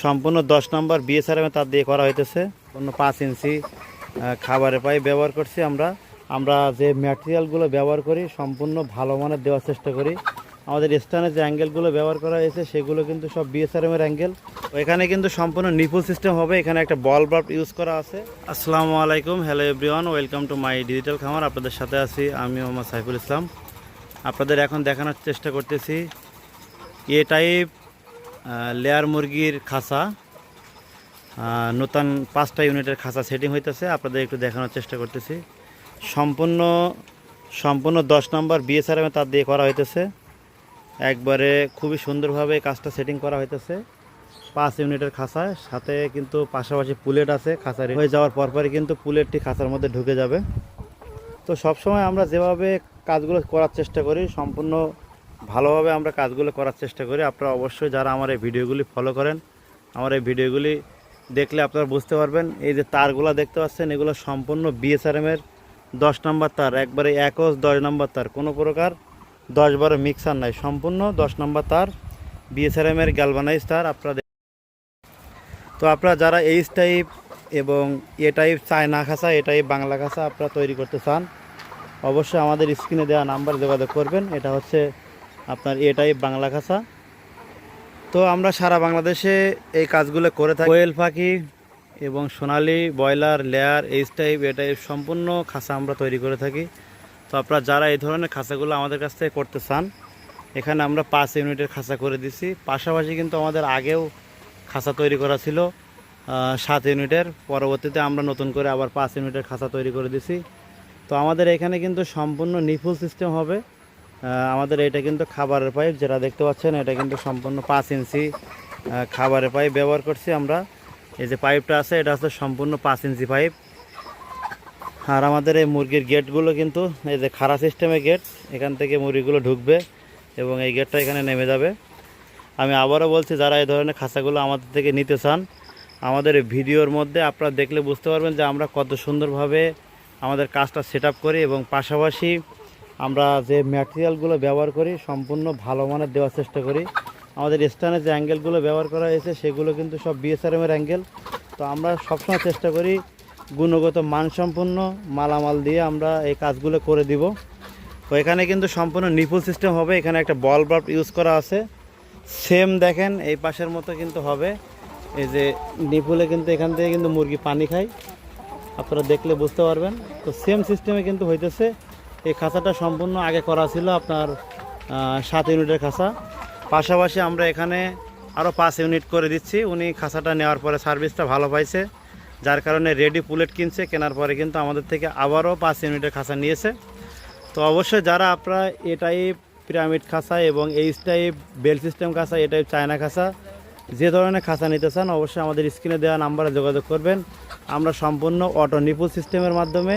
সম্পূর্ণ দশ নম্বর বিএসআরএমে তার দিয়ে করা হইতেছে। সম্পূর্ণ পাঁচ ইঞ্চি খাবারের পাইপ ব্যবহার করছি আমরা। আমরা যে ম্যাটেরিয়ালগুলো ব্যবহার করি, সম্পূর্ণ ভালো মানের দেওয়ার চেষ্টা করি। আমাদের স্থানে যে অ্যাঙ্গেলগুলো ব্যবহার করা হয়েছে, সেগুলো কিন্তু সব বিএসআরএম এর অ্যাঙ্গেল এখানে কিন্তু সম্পূর্ণ নিপুল সিস্টেম হবে, এখানে একটা বল বাল্ব ইউজ করা আছে। আসসালামু আলাইকুম hello everyone welcome to my digital খামার। আপনাদের সাথে আছি আমি মোহাম্মদ সাইফুল ইসলাম। আপনাদের এখন দেখানোর চেষ্টা করতেছি এ টাইপ লেয়ার মুরগির খাঁচা নতুন পাঁচটা ইউনিটের খাঁচা সেটিং হইতেছে। আপনাদের একটু দেখানোর চেষ্টা করতেছি। সম্পূর্ণ সম্পূর্ণ দশ নম্বর বিএসআরএমে তার দিয়ে করা হইতেছে। একবারে খুবই সুন্দরভাবে কাজটা সেটিং করা হইতেছে। পাঁচ ইউনিটের খাঁচা, সাথে কিন্তু পাশাপাশি পুলেট আছে। খাঁচা হয়ে যাওয়ার পরপরই কিন্তু পুলেটটি খাঁচার মধ্যে ঢুকে যাবে। তো সবসময় আমরা যেভাবে কাজগুলো করার চেষ্টা করি, সম্পূর্ণ ভালোভাবে আমরা কাজগুলো করার চেষ্টা করি। আপনারা অবশ্যই যারা আমার এই ভিডিওগুলি ফলো করেন, আমার এই ভিডিওগুলি দেখলে আপনারা বুঝতে পারবেন। এই যে তারগুলো দেখতে পাচ্ছেন, এগুলো সম্পূর্ণ বিএসআরএমের দশ নম্বর তার, একবারে একশ দশ নম্বর তার, কোনো প্রকার দশ বারো মিক্সার নাই, সম্পূর্ণ দশ নম্বর তার বিএসআরএমের গ্যালভানাইজ তার, আপনারা তো আপনারা যারা এইচ টাইপ এবং এ টাইপ চায়না খাসা এ টাইপ বাংলা খাসা, আপনারা তৈরি করতে চান, অবশ্যই আমাদের স্ক্রিনে দেওয়া নাম্বার যোগাযোগ করবেন। এটা হচ্ছে আপনার এটাই বাংলা খাঁচা তো আমরা সারা বাংলাদেশে এই কাজগুলো করে থাকি। কোয়েল পাখি এবং Sonali, broiler, layer, H type, A type সম্পূর্ণ খাঁচা আমরা তৈরি করে থাকি। তো আপনারা যারা এই ধরনের খাঁচাগুলো আমাদের কাছ থেকে করতে চান, এখানে আমরা পাঁচ ইউনিটের খাঁচা করে দিছি। পাশাপাশি কিন্তু আমাদের আগেও খাঁচা তৈরি করা ছিল সাত ইউনিটের। পরবর্তীতে আমরা নতুন করে আবার পাঁচ ইউনিটের খাঁচা তৈরি করে দিছি। তো আমাদের এখানে কিন্তু সম্পূর্ণ নিফুল সিস্টেম হবে। আমাদের এটা কিন্তু খাবারের পাইপ, যেটা দেখতে পাচ্ছেন, এটা কিন্তু সম্পূর্ণ পাঁচ ইঞ্চি খাবারের পাইপ ব্যবহার করছি আমরা। এই যে পাইপটা আছে, এটা হচ্ছে সম্পূর্ণ পাঁচ ইঞ্চি পাইপ। আর আমাদের এই মুরগির গেটগুলো কিন্তু, এই যে খাড়া সিস্টেমের গেট, এখান থেকে মুরগিগুলো ঢুকবে এবং এই গেটটা এখানে নেমে যাবে। আমি আবারও বলছি, যারা এই ধরনের খাঁচাগুলো আমাদের থেকে নিতে চান, আমাদের ভিডিওর মধ্যে আপনারা দেখলে বুঝতে পারবেন যে আমরা কত সুন্দরভাবে আমাদের কাজটা সেট করি এবং পাশাপাশি আমরা যে ম্যাটেরিয়ালগুলো ব্যবহার করি, সম্পূর্ণ ভালো মানের দেওয়ার চেষ্টা করি। আমাদের স্থানে যে অ্যাঙ্গেলগুলো ব্যবহার করা হয়েছে, সেগুলো কিন্তু সব বিএসআরএমের অ্যাঙ্গেল তো আমরা সবসময় চেষ্টা করি গুণগত মানসম্পন্ন মালামাল দিয়ে আমরা এই কাজগুলো করে দিব। তো এখানে কিন্তু সম্পূর্ণ নিপুল সিস্টেম হবে, এখানে একটা বল বাল্ব ইউজ করা আছে। সেম দেখেন, এই পাশের মতো কিন্তু হবে। এই যে নিপুলে কিন্তু এখান থেকে কিন্তু মুরগি পানি খায়। আপনারা দেখলে বুঝতে পারবেন। তো সেম সিস্টেমে কিন্তু হইতেছে। এই খাঁচাটা সম্পূর্ণ আগে করা ছিল আপনার সাত ইউনিটের খাঁচা। পাশাপাশি আমরা এখানে আরও পাঁচ ইউনিট করে দিচ্ছি। উনি খাঁচাটা নেওয়ার পরে সার্ভিসটা ভালো পাইছে। যার কারণে রেডি পুলেট কিনছে, কেনার পরে কিন্তু আমাদের থেকে আবারও পাঁচ ইউনিটের খাঁচা নিয়েছে। তো অবশ্যই যারা আপনারা এ টাইপ পিরামিড খাঁচা এবং এইচ টাইপ বেল সিস্টেম খাঁচা, এ টাইপ চায়না খাঁচা, যে ধরনের খাঁচা নিতে চান, অবশ্যই আমাদের স্ক্রিনে দেওয়া নাম্বারে যোগাযোগ করবেন। আমরা সম্পূর্ণ অটো নিপুল সিস্টেমের মাধ্যমে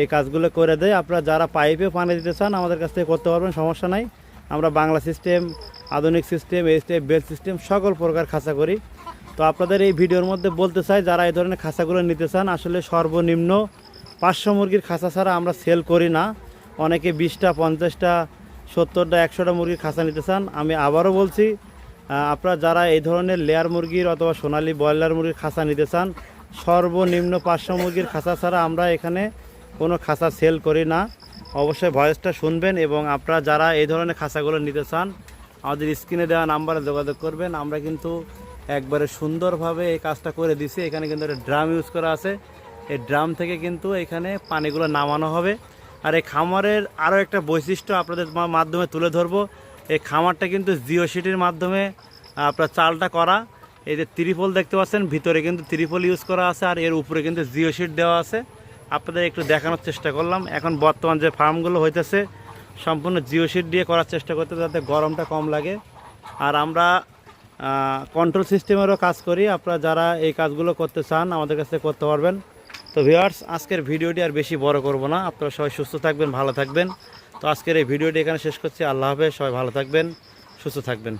এই কাজগুলো করে দেয়। আপনারা যারা পাইপে পানি দিতে চান, আমাদের কাছ থেকে করতে পারবেন, সমস্যা নাই। আমরা বাংলা সিস্টেম, আধুনিক system H type bell system, সকল প্রকার খাঁচা করি। তো আপনাদের এই ভিডিওর মধ্যে বলতে চাই, যারা এই ধরনের খাঁচাগুলো নিতে চান, আসলে সর্বনিম্ন পাঁচশো মুরগির খাঁচা ছাড়া আমরা সেল করি না। অনেকে বিশটা, পঞ্চাশটা, সত্তরটা, একশোটা মুরগির খাঁচা নিতে চান। আমি আবারও বলছি আপনারা যারা এই ধরনের লেয়ার মুরগির অথবা সোনালি ব্রয়লার মুরগির খাঁচা নিতে চান, সর্বনিম্ন পাঁচশো মুরগির খাঁচা ছাড়া আমরা এখানে কোনো খাঁচা সেল করি না। অবশ্যই ভয়েসটা শুনবেন এবং আপনারা যারা এই ধরনের খাঁচাগুলো নিতে চান, আমাদের স্ক্রিনে দেওয়া নাম্বারে যোগাযোগ করবেন। আমরা কিন্তু একবারে সুন্দরভাবে এই কাজটা করে দিছি। এখানে কিন্তু একটা ড্রাম ইউজ করা আছে। এই ড্রাম থেকে কিন্তু এখানে পানিগুলো নামানো হবে। আর এই খামারের আরও একটা বৈশিষ্ট্য আপনাদের মাধ্যমে তুলে ধরবো। এই খামারটা কিন্তু জিও সিটির মাধ্যমে আপনার চালটা করা। এই যে ত্রিপল দেখতে পাচ্ছেন, ভিতরে কিন্তু ত্রিপল ইউজ করা আছে আর এর উপরে কিন্তু জিও সিট দেওয়া আছে। আপনাদের একটু দেখানোর চেষ্টা করলাম। এখন বর্তমান যে ফার্মগুলো হইতেছে, সম্পূর্ণ জিও সিট দিয়ে করার চেষ্টা করতে যাতে গরমটা কম লাগে। আর আমরা কন্ট্রোল সিস্টেমেরও কাজ করি। আপনারা যারা এই কাজগুলো করতে চান, আমাদের কাছে করতে পারবেন। তো ভিউয়ার্স আজকের ভিডিওটি আর বেশি বড় করব না। আপনারা সবাই সুস্থ থাকবেন, ভালো থাকবেন। তো আজকের এই ভিডিওটি এখানে শেষ করছি। আল্লাহ হাফেজ, সবাই ভালো থাকবেন, সুস্থ থাকবেন।